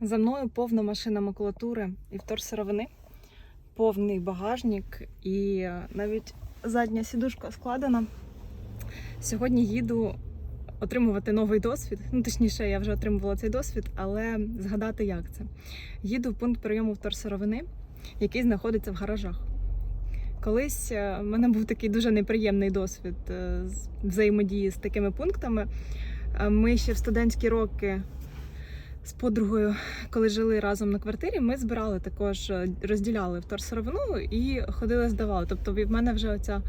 За мною повна машина макулатури і вторсировини, повний багажник і е, навіть задня сідушка складена. Сьогодні їду отримувати новий досвід. Ну, точніше, я вже отримувала цей досвід, але згадати, як це. Їду в пункт прийому вторсировини, який знаходиться в гаражах. Колись е, в мене був такий дуже неприємний досвід е, взаємодії з такими пунктами. Ми ще в студентські роки з подругою, коли жили разом на квартирі, ми збирали також, е, розділяли вторсировину і ходили, здавали. Тобто в мене вже оця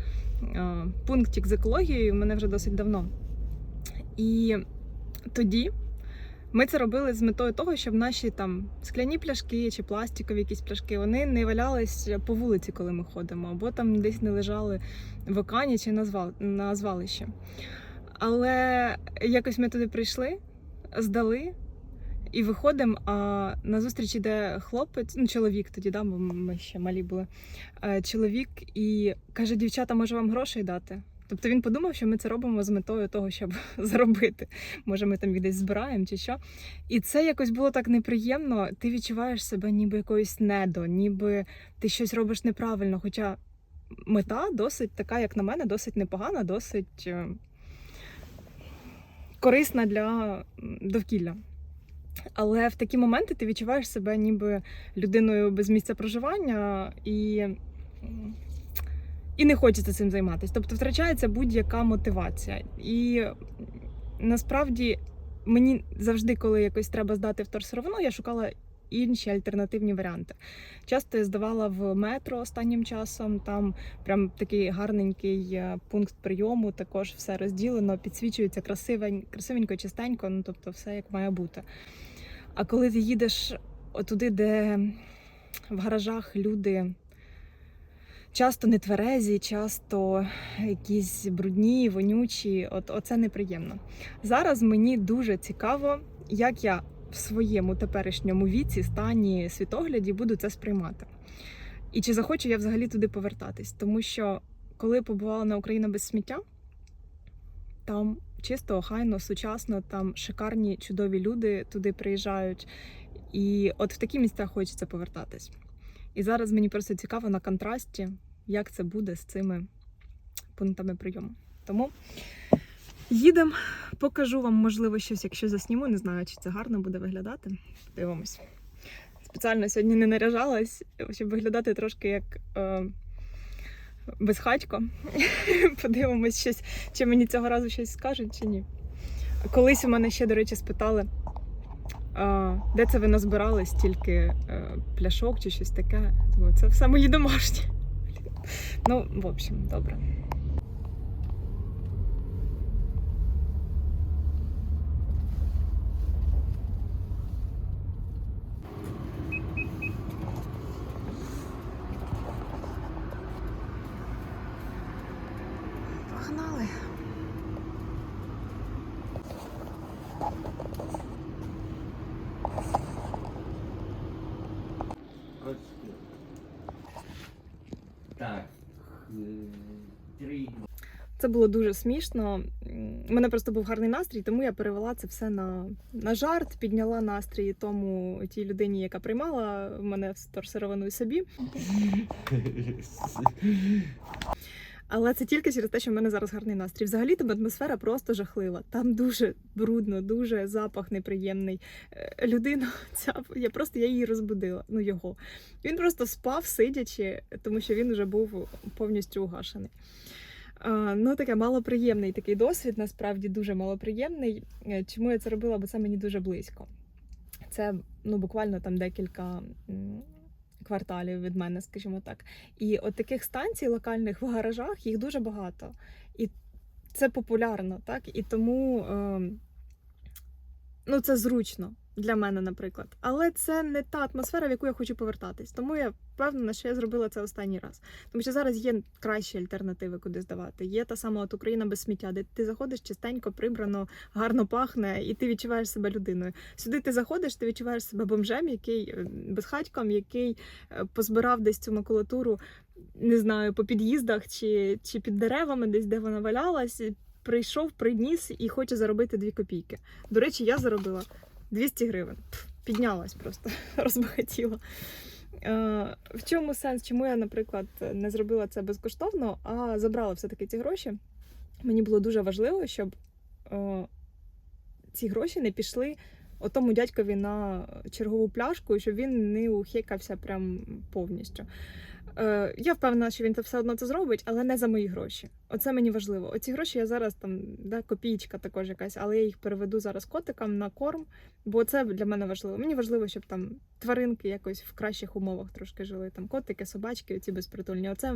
е, пунктик з екологією в мене вже досить давно. І тоді ми це робили з метою того, щоб наші там скляні пляшки чи пластикові якісь пляшки вони не валялись по вулиці, коли ми ходимо, або там десь не лежали в окані чи на, звал... на звалищі. Але якось ми туди прийшли, здали. І виходимо, а на зустріч іде хлопець, ну чоловік тоді, да, бо ми ще малі були. е, Чоловік і каже: дівчата, може вам грошей дати? Тобто він подумав, що ми це робимо з метою того, щоб заробити. Може, ми там їх десь збираємо чи що. І це якось було так неприємно. Ти відчуваєш себе ніби якоюсь недо, ніби ти щось робиш неправильно. Хоча мета досить така, як на мене, досить непогана, досить е, корисна для довкілля. Але в такі моменти ти відчуваєш себе ніби людиною без місця проживання і, і не хочеться цим займатися. Тобто втрачається будь-яка мотивація. І насправді мені завжди, коли якось треба здати вторсировину, я шукала інші альтернативні варіанти. Часто я здавала в метро останнім часом, там прям такий гарненький е, пункт прийому, також все розділено, підсвічується красивень, красивенько, чистенько, ну тобто все як має бути. А коли ти їдеш туди, де в гаражах люди часто не тверезі, часто якісь брудні, вонючі, от оце неприємно. Зараз мені дуже цікаво, як я в своєму теперішньому віці, стані, світогляді буду це сприймати. І чи захочу я взагалі туди повертатись? Тому що коли побувала на Україна без сміття, там чисто, охайно, сучасно, там шикарні, чудові люди туди приїжджають. І от в такі місця хочеться повертатись. І зараз мені просто цікаво на контрасті, як це буде з цими пунктами прийому. Тому їдемо, покажу вам, можливо, щось, якщо засніму. Не знаю, чи це гарно буде виглядати. Дивимось. Спеціально сьогодні не наряжалась, щоб виглядати трошки як е, безхатько. Подивимось щось, чи мені цього разу щось скажуть, чи ні. Колись у мене ще, до речі, спитали, де це ви назбирали стільки е, пляшок чи щось таке. Це все мої домашні. Ну, в общем, добре. Погнали. Так. е, Три. Це було дуже смішно. У мене просто був гарний настрій, тому я перевела це все на, на жарт, підняла настрій тому тій людині, яка приймала мене в торсировину собі. Але це тільки через те, що в мене зараз гарний настрій. Взагалі там атмосфера просто жахлива. Там дуже брудно, дуже запах неприємний. Е, Людина, ця я просто я її розбудила. Ну його. Він просто спав, сидячи, тому що він вже був повністю угашений. Ну, таке малоприємний такий досвід, насправді дуже малоприємний. Е, Чому я це робила? Бо це мені дуже близько. Це ну, буквально там декілька кварталів від мене, скажімо так. І от таких станцій локальних в гаражах їх дуже багато. І це популярно, так? І тому е, ну, це зручно для мене, наприклад. Але це не та атмосфера, в яку я хочу повертатись. Тому я впевнена, що я зробила це останній раз. Тому що зараз є кращі альтернативи, куди здавати. Є та сама от Україна без сміття, де ти заходиш чистенько, прибрано, гарно пахне, і ти відчуваєш себе людиною. Сюди ти заходиш, ти відчуваєш себе бомжем, який е, безхатьком, який е, позбирав десь цю макулатуру, не знаю, по під'їздах чи, чи під деревами, десь де вона валялась. Прийшов, приніс і хоче заробити дві копійки. До речі, я заробила 200 гривень. Піднялась просто, розбагатіла. Е, В чому сенс? Чому я, наприклад, не зробила це безкоштовно, а забрала все-таки ці гроші? Мені було дуже важливо, щоб е, ці гроші не пішли отому дядькові на чергову пляшку, щоб він не ухекався прям повністю. Е, я впевнена, що він це все одно це зробить, але не за мої гроші. Оце мені важливо. Оці гроші я зараз там, да, копійка також якась, але я їх переведу зараз котикам на корм, бо це для мене важливо. Мені важливо, щоб там тваринки якось в кращих умовах трошки жили. Там котики, собачки, оці безпритульні. Оце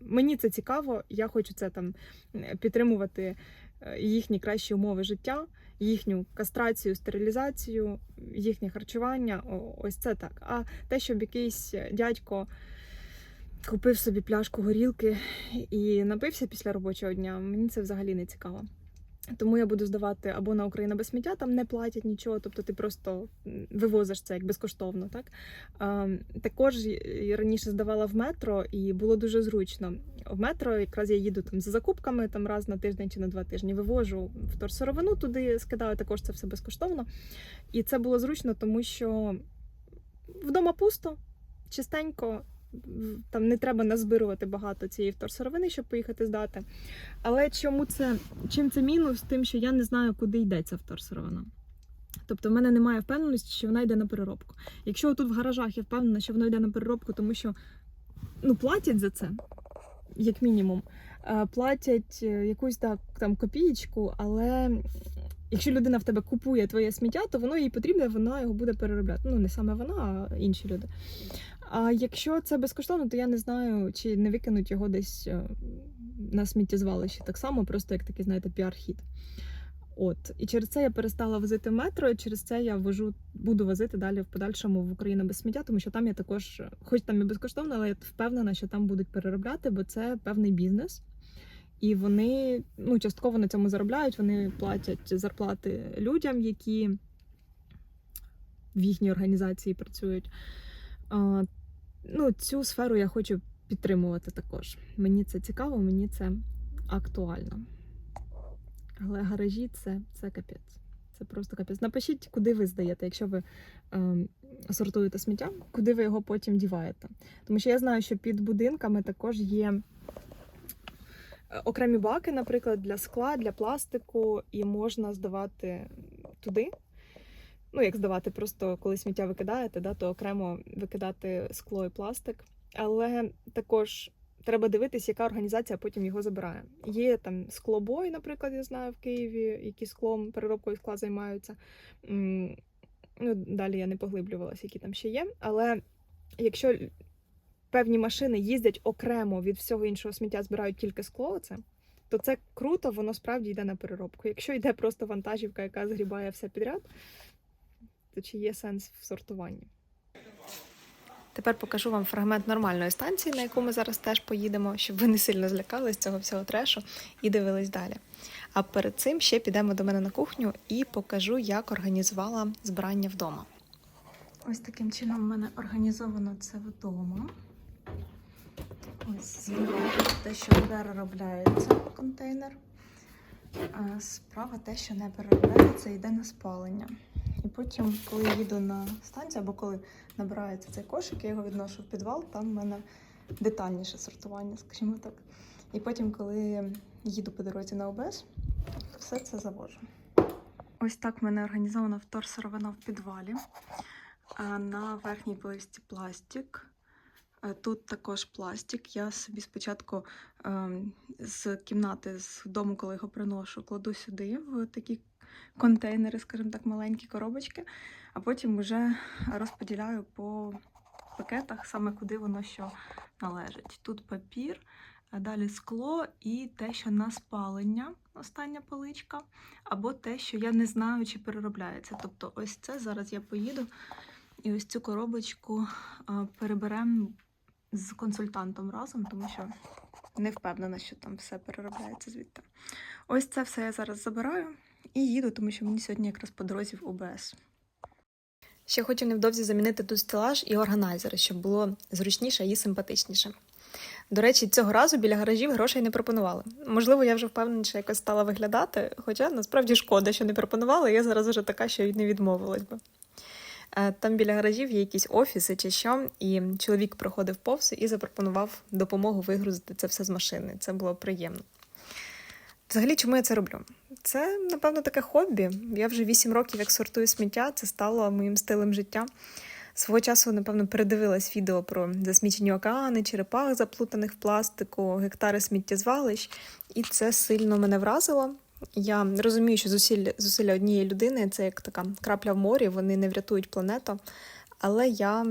мені це цікаво. Я хочу це там е, підтримувати е, їхні кращі умови життя, їхню кастрацію, стерилізацію, їхнє харчування. Ось це так. А те, щоб якийсь дядько купив собі пляшку горілки і напився після робочого дня, мені це взагалі не цікаво. Тому я буду здавати або на Україна без сміття, там не платять нічого, тобто ти просто вивозиш це як безкоштовно. Так? Також я раніше здавала в метро, і було дуже зручно. В метро якраз я їду там за закупками там раз на тиждень чи на два тижні, вивожу вторсировину туди, скидаю також це все безкоштовно. І це було зручно, тому що вдома пусто, чистенько. Там не треба назбирувати багато цієї вторсировини, щоб поїхати здати. Але чому це чим це мінус? Тим, що я не знаю, куди йде ця вторсировина. Тобто в мене немає впевненості, що вона йде на переробку. Якщо тут в гаражах я впевнена, що воно йде на переробку, тому що ну, платять за це, як мінімум, Е, платять е, якусь так, там копієчку, але якщо людина в тебе купує твоє сміття, то воно їй потрібне, вона його буде переробляти. Ну, не саме вона, а інші люди. А якщо це безкоштовно, то я не знаю, чи не викинуть його десь е, на сміттєзвалищі так само, просто як такий, знаєте, піар-хід. От і через це я перестала возити метро. І через це я вожу, буду возити далі в подальшому в Україну без сміття, тому що там я також, хоч там і безкоштовно, але я впевнена, що там будуть переробляти, бо це певний бізнес. І вони ну частково на цьому заробляють. Вони платять зарплати людям, які в їхній організації працюють. Ну, цю сферу я хочу підтримувати також. Мені це цікаво, мені це актуально. Але гаражі це, це капець. Це просто капець. Напишіть, куди ви здаєте, якщо ви ем, сортуєте сміття, куди ви його потім діваєте. Тому що я знаю, що під будинками також є е, окремі баки, наприклад, для скла, для пластику, і можна здавати туди. Ну, як здавати, просто коли сміття викидаєте, да, то окремо викидати скло і пластик. Але також треба дивитись, яка організація потім його забирає. Є там склобой, наприклад, я знаю в Києві, які склом, переробкою скла займаються. Ну, далі я не поглиблювалася, які там ще є. Але якщо певні машини їздять окремо від всього іншого сміття, збирають тільки скло, це, то це круто, воно справді йде на переробку. Якщо йде просто вантажівка, яка згрібає все підряд, то чи є сенс в сортуванні? Тепер покажу вам фрагмент нормальної станції, на яку ми зараз теж поїдемо, щоб ви не сильно злякались цього всього трешу і дивились далі. А перед цим ще підемо до мене на кухню і покажу, як організувала збирання вдома. Ось таким чином в мене організовано це вдома. Ось те, що переробляється контейнер. А справа те, що не переробляється, йде на спалення. І потім, коли їду на станцію, або коли набирається цей кошик, я його відношу в підвал, там в мене детальніше сортування, скажімо так. І потім, коли їду по дорозі на ОБС, все це завожу. Ось так в мене організовано вторсировина в підвалі. На верхній поличці пластик. Е, Тут також пластик. Я собі спочатку ем, з кімнати, з дому, коли його приношу, кладу сюди в такі контейнери, скажімо так, маленькі коробочки, а потім вже розподіляю по пакетах, саме куди воно що належить. Тут папір, далі скло і те, що на спалення, остання поличка, або те, що я не знаю, чи переробляється. Тобто, ось це зараз я поїду і ось цю коробочку переберемо з консультантом разом, тому що не впевнена, що там все переробляється звідти. Ось це все я зараз забираю і їду, тому що мені сьогодні якраз по дорозі в ОБС. Ще хочу невдовзі замінити тут стелаж і органайзери, щоб було зручніше і симпатичніше. До речі, цього разу біля гаражів грошей не пропонували. Можливо, я вже впевненіше якось стала виглядати, хоча насправді шкода, що не пропонували, я зараз вже така, що й не відмовилась би. Е, Там біля гаражів є якісь офіси чи що, і чоловік проходив повз і запропонував допомогу вигрузити це все з машини. Це було приємно. Взагалі, чому я це роблю? Це, напевно, таке хобі. Я вже 8 років як сортую сміття, це стало моїм стилем життя. Свого часу, напевно, передивилась відео про засмічені океани, черепах, заплутаних в пластику, гектари сміттєзвалищ, і це сильно мене вразило. Я розумію, що зусилля, зусилля однієї людини це як така крапля в морі, вони не врятують планету. Але я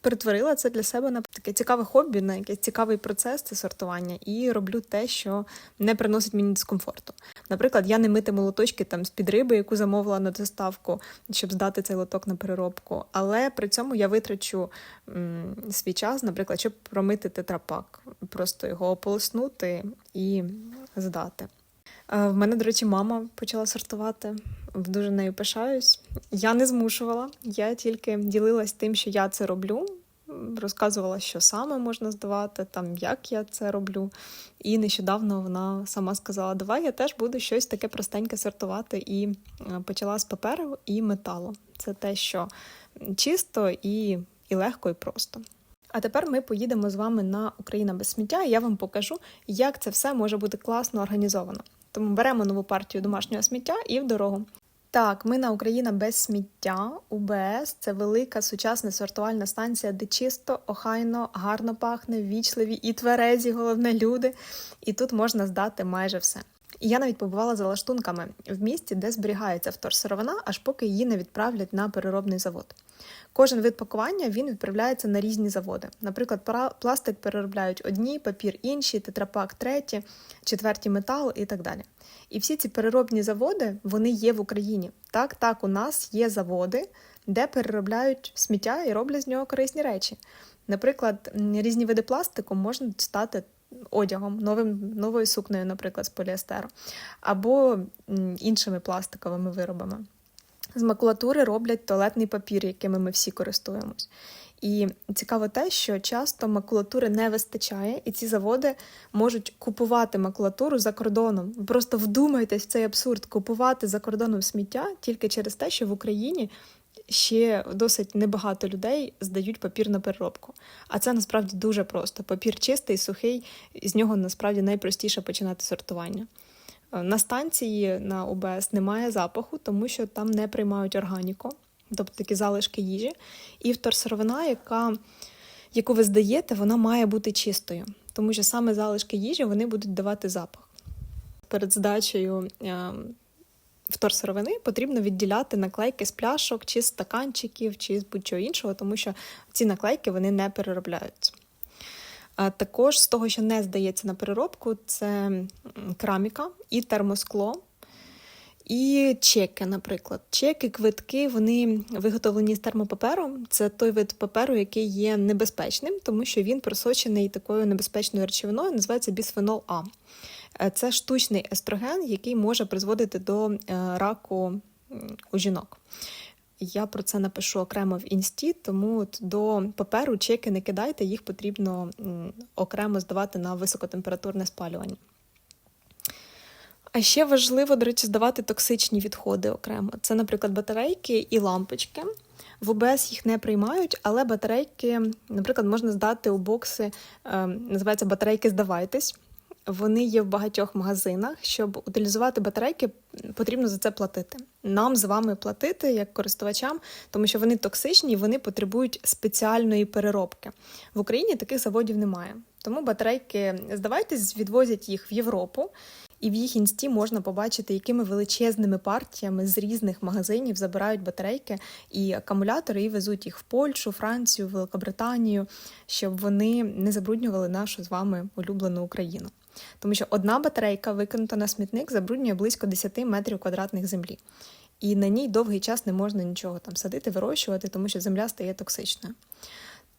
перетворила це для себе на таке цікаве хобі, на якийсь цікавий процес це сортування, і роблю те, що не приносить мені дискомфорту. Наприклад, я не митиму лоточки там з під риби, яку замовила на доставку, щоб здати цей лоток на переробку. Але при цьому я витрачу м, свій час, наприклад, щоб промити тетрапак, просто його ополоснути і здати. Е, В мене, до речі, мама почала сортувати. Дуже нею пишаюсь. Я не змушувала, я тільки ділилась тим, що я це роблю. Розказувала, що саме можна здавати, там як я це роблю. І нещодавно вона сама сказала: Давай я теж буду щось таке простеньке сортувати. І е, почала з паперу і металу. Це те, що чисто і, і легко, і просто. А тепер ми поїдемо з вами на Україна без сміття, і я вам покажу, як це все може бути класно організовано. Тому беремо нову партію домашнього сміття і в дорогу. Так, ми на Україна без сміття. УБС це велика сучасна сортувальна станція, де чисто, охайно, гарно пахне, вічливі і тверезі, головне люди. І тут можна здати майже все. І я навіть побувала за лаштунками в місті, де зберігається вторсировина, аж поки її не відправлять на переробний завод. Кожен вид пакування він відправляється на різні заводи. Наприклад, пластик переробляють одні, папір інші, тетрапак треті, четверті метал і так далі. І всі ці переробні заводи вони є в Україні. Так, так, у нас є заводи, де переробляють сміття і роблять з нього корисні речі. Наприклад, різні види пластику можна стати одягом, новим, новою сукнею, наприклад, з поліестеру, або іншими пластиковими виробами. З макулатури роблять туалетний папір, якими ми всі користуємось. І цікаво те, що часто макулатури не вистачає, і ці заводи можуть купувати макулатуру за кордоном. Просто вдумайтесь в цей абсурд купувати за кордоном сміття тільки через те, що в Україні ще досить небагато людей здають папір на переробку. А це насправді дуже просто. Папір чистий, сухий, і з нього насправді найпростіше починати сортування. Е, На станції на УБС немає запаху, тому що там не приймають органіку, тобто такі залишки їжі. І вторсировина, яка, яку ви здаєте, вона має бути чистою, тому що саме залишки їжі вони будуть давати запах. Перед здачею е, вторсировини потрібно відділяти наклейки з пляшок, чи з стаканчиків, чи з будь-чого іншого, тому що ці наклейки вони не переробляються. А також з того, що не здається на переробку, це м, кераміка і термоскло. І чеки, наприклад. Чеки, квитки, вони виготовлені з термопаперу. Це той вид паперу, який є небезпечним, тому що він просочений такою небезпечною речовиною, називається бісфенол А. Е, Це штучний естроген, який може призводити до е, раку у жінок. Я про це напишу окремо в інсті, тому до паперу чеки не кидайте, їх потрібно окремо здавати на високотемпературне спалювання. А ще важливо, до речі, здавати токсичні відходи окремо. Це, наприклад, батарейки і лампочки. В ОБС їх не приймають, але батарейки, наприклад, можна здати у бокси, е, називається батарейки Здавайтесь. Вони є в багатьох магазинах. Щоб утилізувати батарейки, потрібно за це платити. Нам з вами платити як користувачам, тому що вони токсичні і вони потребують спеціальної переробки. В Україні таких заводів немає. Тому батарейки, здавайтесь, відвозять їх в Європу. І в їх інсті можна побачити, якими величезними партіями з різних магазинів забирають батарейки і акумулятори і везуть їх в Польщу, Францію, Великобританію, щоб вони не забруднювали нашу з вами улюблену Україну. Тому що одна батарейка, викинута на смітник, забруднює близько 10 метрів квадратних землі. І на ній довгий час не можна нічого там садити, вирощувати, тому що земля стає токсичною.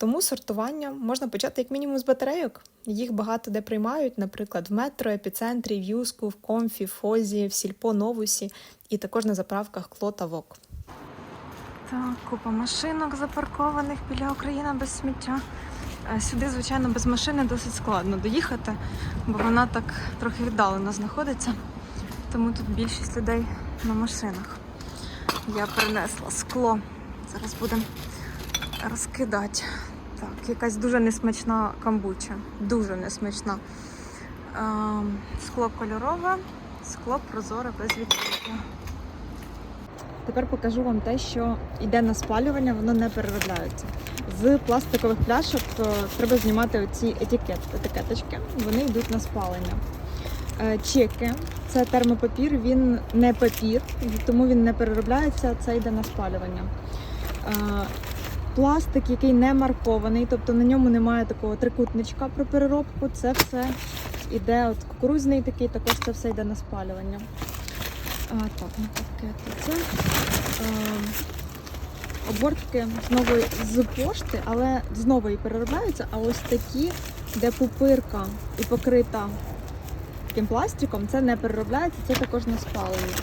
Тому сортування можна почати як мінімум з батарейок. Їх багато де приймають, наприклад, в метро, епіцентрі, в Юску, в Комфі, в Фозі, в Сільпо, Новусі і також на заправках Кло та Вок. Так, купа машинок запаркованих біля України без сміття. Е, Сюди, звичайно, без машини досить складно доїхати, бо вона так трохи віддалено знаходиться. Тому тут більшість людей на машинах. Я принесла скло. Зараз будемо розкидати. Так, якась дуже несмачна камбуча. Дуже несмачна. Ем, скло кольорове, скло прозоре без відтінку. Тепер покажу вам те, що йде на спалювання, воно не переробляється. З пластикових пляшок е, треба знімати оці етикет, етикеточки, вони йдуть на спалення. Е, Чеки це термопапір, він не папір, тому він не переробляється, це йде на спалювання. Пластик, який не маркований, тобто на ньому немає такого трикутничка про переробку, це все йде от кукурудзний такий, також це все йде на спалювання. А, так, на пакети. Це обортки знову з пошти, але знову і переробляються. А ось такі, де пупирка і покрита таким пластиком, це не переробляється, це також на спалення.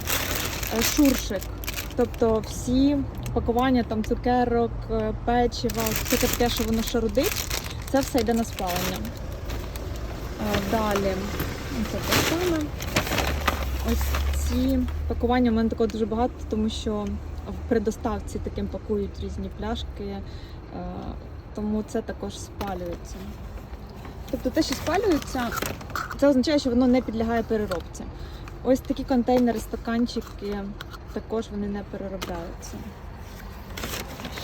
Е, Шуршик. Тобто всі пакування там цукерок, е, печива, все таке, що воно шарудить, це все йде на спалення. Е, Далі, це те саме. Ось ці пакування в мене такого дуже багато, тому що при доставці таким пакують різні пляшки, е, тому це також спалюється. Тобто те, що спалюється, це означає, що воно не підлягає переробці. Ось такі контейнери, стаканчики, також вони не переробляються.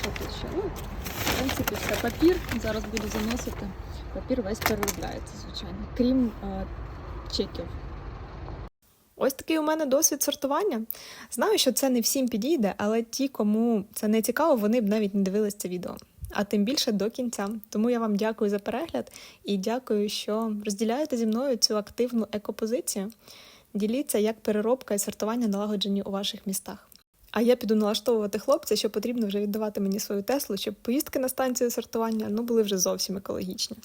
Тут ще? Ну, в принципі, все папір. Зараз буду заносити. Папір весь переробляється, звичайно, крім е, чеків. Ось такий у мене досвід сортування. Знаю, що це не всім підійде, але ті, кому це не цікаво, вони б навіть не дивились це відео. А тим більше до кінця. Тому я вам дякую за перегляд і дякую, що розділяєте зі мною цю активну екопозицію. Діліться, як переробка і сортування налагоджені у ваших містах. А я піду налаштовувати хлопця, що потрібно вже віддавати мені свою Теслу, щоб поїздки на станцію сортування ну, були вже зовсім екологічні.